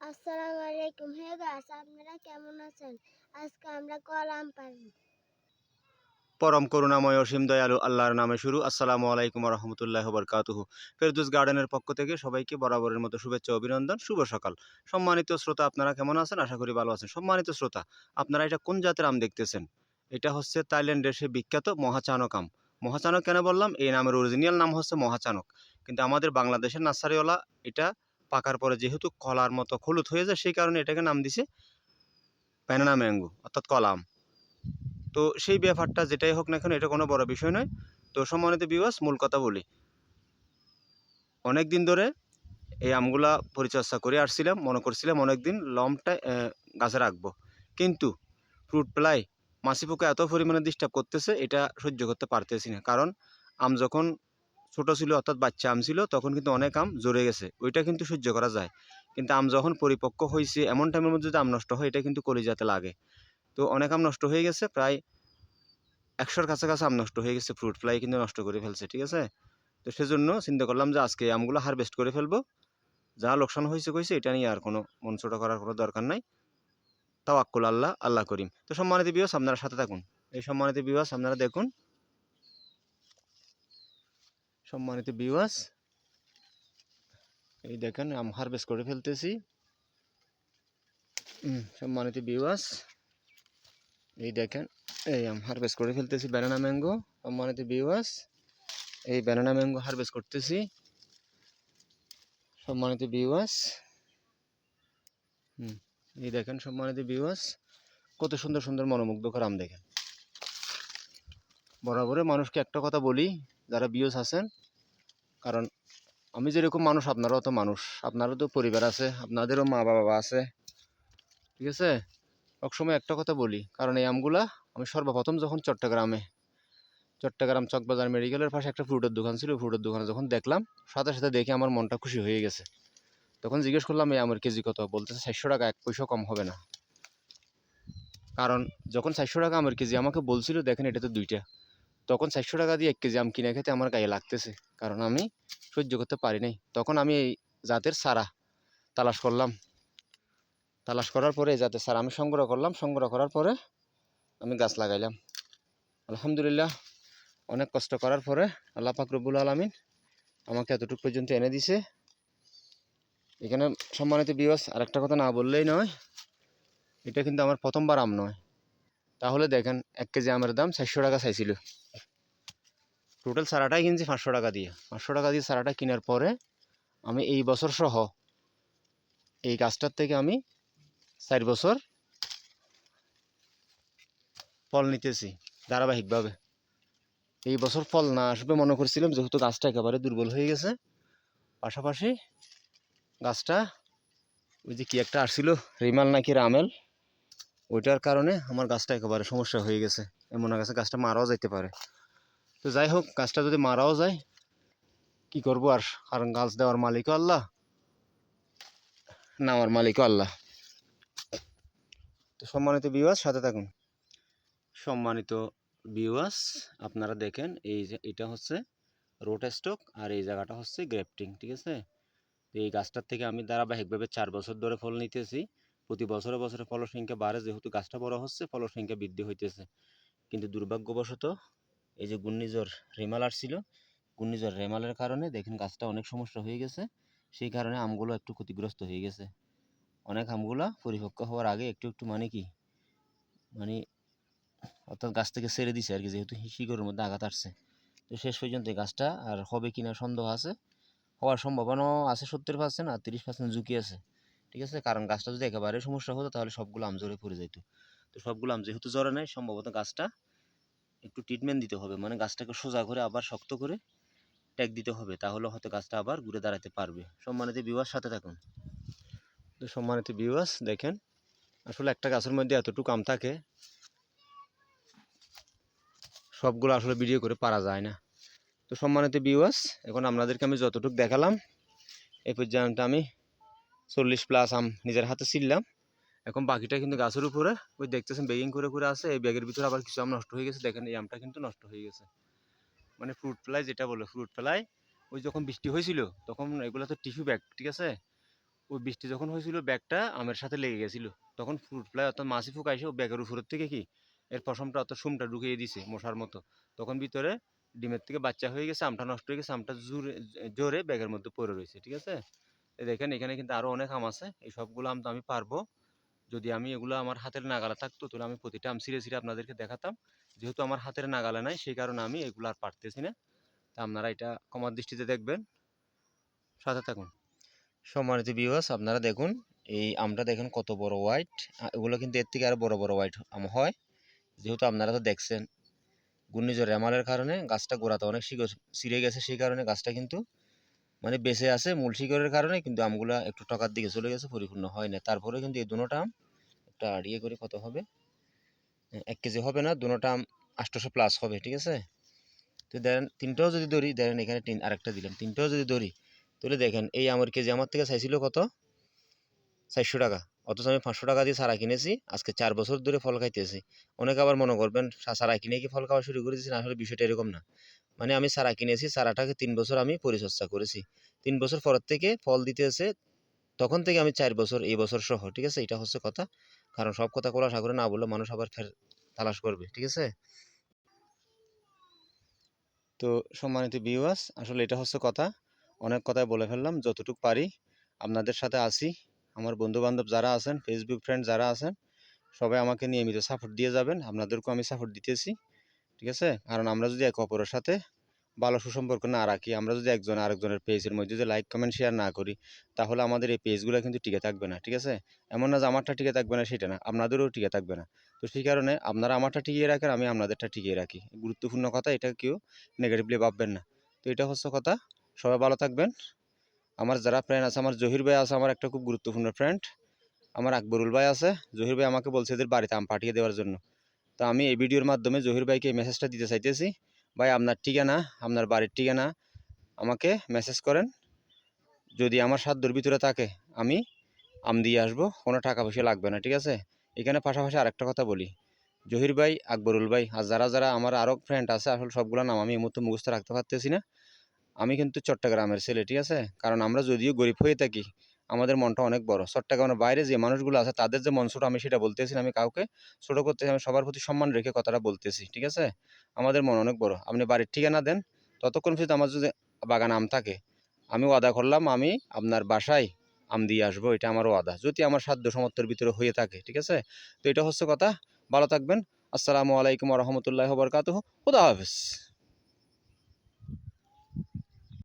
আসসালামু আলাইকুম। হে গাছ, আপনারা কেমন আছেন? আজকে আমরা কলাম পরম করুণাময় অসীম দয়ালু আল্লাহর নামে শুরু। আসসালামু আলাইকুম রহমতুল্লাহ বরকাতুহু ফেরদুস গার্ডেনের পক্ষ থেকে সবাইকে বরাবরের মতো শুভেচ্ছা, অভিনন্দন, শুভ সকাল। সম্মানিত শ্রোতা, আপনারা কেমন আছেন? আশা করি ভালো আছেন। সম্মানিত শ্রোতা, আপনারা এটা কোন জাতের আম দেখতেছেন? এটা হচ্ছে থাইল্যান্ডের সে বিখ্যাত মহাচানক আম। মহাচানক কেন বললাম? এই নামের অরিজিনাল নাম হচ্ছে মহাচানক। কিন্তু আমাদের বাংলাদেশের নার্সারিওয়ালা এটা পাকার পরে যেহেতু কলার মতো হলুদ হয়ে যায়, সেই কারণে এটাকে নাম দিছে ব্যানানা ম্যাঙ্গো অর্থাৎ কলাম। তো সেই ব্যাপারটা যেটাই হোক না কেন, এটা কোনো বড় বিষয় নয়। তো সম্মানিত বিবাস মূল কথা বলি। অনেক দিন ধরে এই আমগুলা পরিচর্যা করে আসছিলাম, মনে করছিলাম অনেক দিন লমটা গাছে রাখব। কিন্তু ফ্রুট প্লাই মাছি পোকা এত পরিমাণে ডিস্টার্ব করতেছে, এটা সহ্য করতে পারতেছি না। কারণ আম যখন ছোট ছিল অর্থাৎ বাচ্চা আম ছিল, তখন কিন্তু অনেক আম জড়ে গেছে। ওইটা কিন্তু সহ্য করা যায়। কিন্তু আম যখন পরিপক্ক হয়েছে, এমন টাইমের মধ্যে যদি আম নষ্ট হয়, এটা কিন্তু কলিজাতে লাগে। তো অনেক আম নষ্ট হয়ে গেছে, প্রায় একশোর কাছাকাছি আম নষ্ট হয়ে গেছে ফ্রুট ফ্লাই কিন্তু নষ্ট করে ফেলছে, ঠিক আছে? তো সেজন্য চিন্তা করলাম যে আজকে আমগুলো হারভেস্ট করে ফেলব। যা লোকসান হয়েছে, কইছে, এটা নিয়ে আর কোনো মন ছোটো করার কোনো দরকার নাই। তাও আক্কুল আল্লাহ আল্লাহ করিম। তো সম্মানিত বিবাস আপনারা সাথে থাকুন। এই সম্মানিত বিবাস আপনারা দেখুন সম্মানিত বিবাস এই দেখেন, আম হারভেস্ট করে ফেলতেছি। সম্মানিত বিবাস এই দেখেন, এই আম হারভেস্ট করে ফেলতেছি ব্যানানা ম্যাঙ্গো সম্মানিত বিওয়াস এই ব্যানানা ম্যাঙ্গো হারভেস্ট করতেছি। সম্মানিত বিওয়াস হুম এই দেখেন, সম্মানিত বিওয়াস কত সুন্দর সুন্দর মনোমুগ্ধকর আম দেখেন। বরাবরে মানুষকে একটা কথা বলি যারা বিওস আছেন, কারণ আমি যেরকম মানুষ, আপনারাও তো মানুষ। আপনারও তো পরিবার আছে, আপনাদেরও মা বাবা আছে। ঠিক আছে? সবসময় একটা কথা বলি, কারণ এই আমগুলা আমি সর্বপ্রথম যখন চট্টগ্রামে, চট্টগ্রাম চকবাজার মেডিকেলের পাশে একটা ফ্রুটের দোকান ছিল, ফ্রুটের দোকানে যখন দেখলাম, সাথে সাথে দেখে আমার মনটা খুশি হয়ে গেছে। তখন জিজ্ঞেস করলাম, এই আমের কেজি কত? বলতেছে, চারশো টাকা, এক পয়সা কম হবে না। কারণ যখন চারশো টাকা আমের কেজি আমাকে বলছিল, দেখেন, এটা তো দুইটা। তখন চারশো টাকা দিয়ে এক কেজি আম কিনে খেতে আমার গায়ে লাগতেছে। কারণ আমি সহ্য করতে পারি নাই। তখন আমি এই জাতের সারা তালাশ করলাম। তালাশ করার পরে এই জাতের সারা আমি সংগ্রহ করলাম। সংগ্রহ করার পরে আমি গাছ লাগাইলাম। আলহামদুলিল্লাহ অনেক কষ্ট করার পরে আল্লাহ পাক রব্বুল আলমিন আমাকে এতটুকু পর্যন্ত এনে দিছে। এখানে সম্মানিত বিবাস আরেকটা কথা না বললেই নয়, এটা কিন্তু আমার প্রথমবার আম নয়। তাহলে দেখেন এক কেজি আমের দাম চারশো টাকা চাইছিল। টোটাল সারাটাই কিনছি পাঁচশো টাকা দিয়ে। পাঁচশো টাকা দিয়ে সারাটা কেনার পরে আমি এই বছর সহ এই গাছটার থেকে আমি চার বছর ফল নিতেছি ধারাবাহিকভাবে। এই বছর ফল না আসবে মনে করছিলাম, যেহেতু গাছটা একেবারে দুর্বল হয়ে গেছে। পাশাপাশি গাছটা ওই যে কি একটা আসছিল, রিমাল নাকি রামেল ওইটার কারণে আমার গাছটা একেবারে সমস্যা হয়ে গেছে। এমন গাছে গাছটা মারাও যাইতে পারে। তো যাই হোক, গাছটা যদি মারাও যায়, কি করব আর? কারণ গাছ দেওয়ার মালিকও আল্লাহ, নেওয়ার মালিকও আল্লাহ। তো সম্মানিত বিবাস সাথে থাকুন। সম্মানিত ভিউয়ার্স আপনারা দেখেন, এই যে এটা হচ্ছে রোট স্টক আর এই জায়গাটা হচ্ছে গ্রেফটিং ঠিক আছে? তো এই গাছটার থেকে আমি ধারাবাহিকভাবে চার বছর ধরে ফল নিতেছি। প্রতি বছরে বছরে ফল সংখ্যা বাড়ে, যেহেতু গাছটা বড় হচ্ছে ফল সংখ্যা বৃদ্ধি হইতেছে। কিন্তু দুর্ভাগ্যবশত এই যে ঘূর্ণিঝড় রেমাল আসছিল, ঘূর্ণিঝড় রেমালের কারণে দেখেন গাছটা অনেক সমস্যা হয়ে গেছে, সেই কারণে আমগুলো একটু ক্ষতিগ্রস্ত হয়ে গেছে। অনেক আমগুলো পরিপক্ক হওয়ার আগে একটু একটু মানে কি মানে অর্থাৎ গাছ থেকে ছেড়ে দিছে আর কি, যেহেতু শিকড়ের মধ্যে আঘাত আসছে। তো শেষ পর্যন্ত গাছটা আর হবে কিনা সন্দেহ আছে, হওয়ার সম্ভাবনাও আছে সত্তর পার্সেন্ট আর তিরিশ পার্সেন্ট ঝুঁকি আছে। ঠিক আছে? কারণ গাছটা যদি একেবারে সমস্যা হতো তাহলে সবগুলো আম জ্বরে পড়ে যেত তো সবগুলো আম যেহেতু জ্বরে নেয় সম্ভবত গাছটা একটু ট্রিটমেন্ট দিতে হবে। মানে গাছটাকে সোজা করে আবার শক্ত করে ট্যাগ দিতে হবে। তাহলে হয়তো গাছটা আবার ঘুরে দাঁড়াতে পারবে। সম্মানিত বিবাস সাথে থাকুন। তো সম্মানিত বিবাস দেখেন, আসলে একটা গাছের মধ্যে এতটুকু আম থাকে, সবগুলো আসলে ভিডিও করে পারা যায় না। তো সম্মানিত বিওয়াস এখন আপনাদেরকে আমি যতটুকু দেখালাম এই পর্যন্ত আমি চল্লিশ প্লাস আম নিজের হাতে ছিললাম। এখন বাকিটা কিন্তু গাছের উপরে, ওই দেখতেছেন বেগিং করে করে আছে, এই ব্যাগের ভিতরে আবার কিছু আম নষ্ট হয়ে গেছে, দেখেন এই আমটা কিন্তু নষ্ট হয়ে গেছে। মানে ফ্রুট ফ্লাই যেটা বলে ফ্রুট ফ্লাই ওই যখন বৃষ্টি হয়েছিল, তখন এগুলো তো টিস্যু ব্যাগ ঠিক আছে? ওই বৃষ্টি যখন হয়েছিল ব্যাগটা আমের সাথে লেগে গেছিল। তখন ফ্রুট ফ্লাই অর্থাৎ মাছি ফুক এসে ও ব্যাগের উপরের থেকে কি, এর পশমটা অর্থাৎ সুমটা ঢুকিয়ে দিছে, মশার মতো। তখন ভিতরে ডিমের থেকে বাচ্চা হয়ে গেছে, আমটা নষ্ট হয়ে গেছে, আমটা জোরে জোরে ব্যাগের মধ্যে পড়ে রয়েছে, ঠিক আছে? দেখেন, এখানে কিন্তু আরও অনেক আম আছে। এই সবগুলো আম তো আমি পারব। যদি আমি এগুলো আমার হাতের নাগালে থাকতো, তাহলে আমি প্রতিটা আম ছিঁড়ে ছিঁড়ে আপনাদেরকে দেখাতাম। যেহেতু আমার হাতের নাগালে নাই, সেই কারণে আমি এগুলো আর পারতেছি না। তা আপনারা এটা কমার দৃষ্টিতে দেখবেন। সাথে থাকুন। সম্মানিত ভিউয়ার্স আপনারা দেখুন, এই আমটা দেখুন কত বড় হোয়াইট এগুলো কিন্তু এর থেকে আরও বড় বড় হোয়াইট আম হয়। যেহেতু আপনারা তো দেখছেন, ঘূর্ণিঝড় রেমালের কারণে গাছটা গোড়াতে অনেক শিকড় ছিঁড়ে গেছে, সেই কারণে গাছটা কিন্তু মানে বেঁচে আছে মূল শিকড়ের কারণে, কিন্তু আমগুলা একটু টকার দিকে চলে গেছে, পরিপূর্ণ হয় না তারপরে কিন্তু এই দুটোটা আম একটা আড়িয়ে করে কত হবে? এক কেজি হবে না দুটোটা আম আটশোশো প্লাস হবে, ঠিক আছে? তো দেখেন তিনটাও যদি ধরি দেখেন এখানে তিন, আরেকটা দিলাম, তিনটাও যদি ধরি, তাহলে দেখেন এই আমার কেজি আমার থেকে চাইছিল কত? চারশো টাকা। অথচ আমি পাঁচশো টাকা দিয়ে সারা কিনেছি, আজকে চার বছর ধরে ফল খাইতেছি। অনেকে আবার মনে করবেন সারা কিনে কি ফল খাওয়া শুরু করে দিয়েছি না, আসলে বিষয়টা এরকম না। মানে আমি সারা কিনেছি, সারাটাকে তিন বছর আমি পরিচর্যা করেছি। তিন বছর পরের থেকে ফল দিতেছে তখন থেকে আমি চার বছর, এই বছর সহ, ঠিক আছে? এটা হচ্ছে কথা। কারণ সব কথা কোলা সাগরে না বললে মানুষ আবার ফের তালাশ করবে, ঠিক আছে? তো সম্মানিত ভিউয়ার্স আসলে এটা হচ্ছে কথা। অনেক কথাই বলে ফেললাম, যতটুকু পারি। আপনাদের সাথে আসি আমার বন্ধু বান্ধব যারা আছেন ফেসবুক ফ্রেন্ড যারা আছেন, সবাই আমাকে নিয়মিত সাপোর্ট দিয়ে যাবেন। আপনাদেরকেও আমি সাপোর্ট দিতেছি। ঠিক আছে? কারণ আমরা যদি একে অপরের সাথে ভালো সুসম্পর্ক না রাখি, আমরা যদি একজন আরেকজনের পেজের মধ্যে যদি লাইক কমেন্ট শেয়ার না করি, তাহলে আমাদের এই পেজগুলো কিন্তু টিকে থাকবে না, ঠিক আছে? এমন না যে আমারটা টিকে থাকবে না, সেটা না, আপনাদেরও টিকে থাকবে না। তো সেই কারণে আপনারা আমারটা টিকিয়ে রাখেন, আমি আপনাদেরটা টিকিয়ে রাখি। গুরুত্বপূর্ণ কথা, এটা কেউ নেগেটিভলি ভাববেন না। তো এটা হচ্ছে কথা। সবাই ভালো থাকবেন। আমার যারা ফ্রেন্ড আছে, আমার জহির ভাই আছে, আমার একটা খুব গুরুত্বপূর্ণ ফ্রেন্ড আমার আকবরুল ভাই আছে। জহির ভাই আমাকে বলছে এদের বাড়িতে আম পাঠিয়ে দেওয়ার জন্য। তো আমি এই ভিডিওর মাধ্যমে জহির ভাইকে এই মেসেজটা দিতে চাইতেছি। ভাই, আপনার ঠিকানা, আপনার বাড়ির ঠিকানা আমাকে মেসেজ করেন। যদি আমার সাধ্যর ভিতরে থাকে, আমি আম দিয়ে আসব, কোনো টাকা পয়সা লাগবে না, ঠিক আছে? এখানে পাশাপাশি আরেকটা কথা বলি। জহির ভাই, আকবরুল ভাই, আর যারা যারা আমার আরও ফ্রেন্ড আছে, আসলে সবগুলো নাম আমি এই মুহূর্তে মুখস্থ রাখতে পারতেছি না। আমি কিন্তু চট্টগ্রামের ছেলে, ঠিক আছে? কারণ আমরা যদিও গরিব হয়ে থাকি আমাদের মনটা অনেক বড়। চট্টগ্রামের বাইরে যে মানুষগুলো আছে, তাদের যে মন ছোট আমি সেটা বলতেছি না, আমি কাউকে ছোট করতেছি, আমি সবার প্রতি সম্মান রেখে কথাটা বলতেছি, ঠিক আছে? আমাদের মন অনেক বড়। আপনি বাড়ির ঠিকানা দেন, ততক্ষণ পর্যন্ত আমার যদি বাগান আম থাকে, আমি ওয়াদা করলাম, আমি আপনার বাসায় আম দিয়ে আসব, এটা আমার ওয়াদা। যদি আমার সাধ্য সমর্থের ভিতরে হয়ে থাকে, ঠিক আছে? তো এটা হচ্ছে কথা। ভালো থাকবেন। আসসালামু আলাইকুম রহমতুল্লাহ বরকাত খুদা হাফিজ।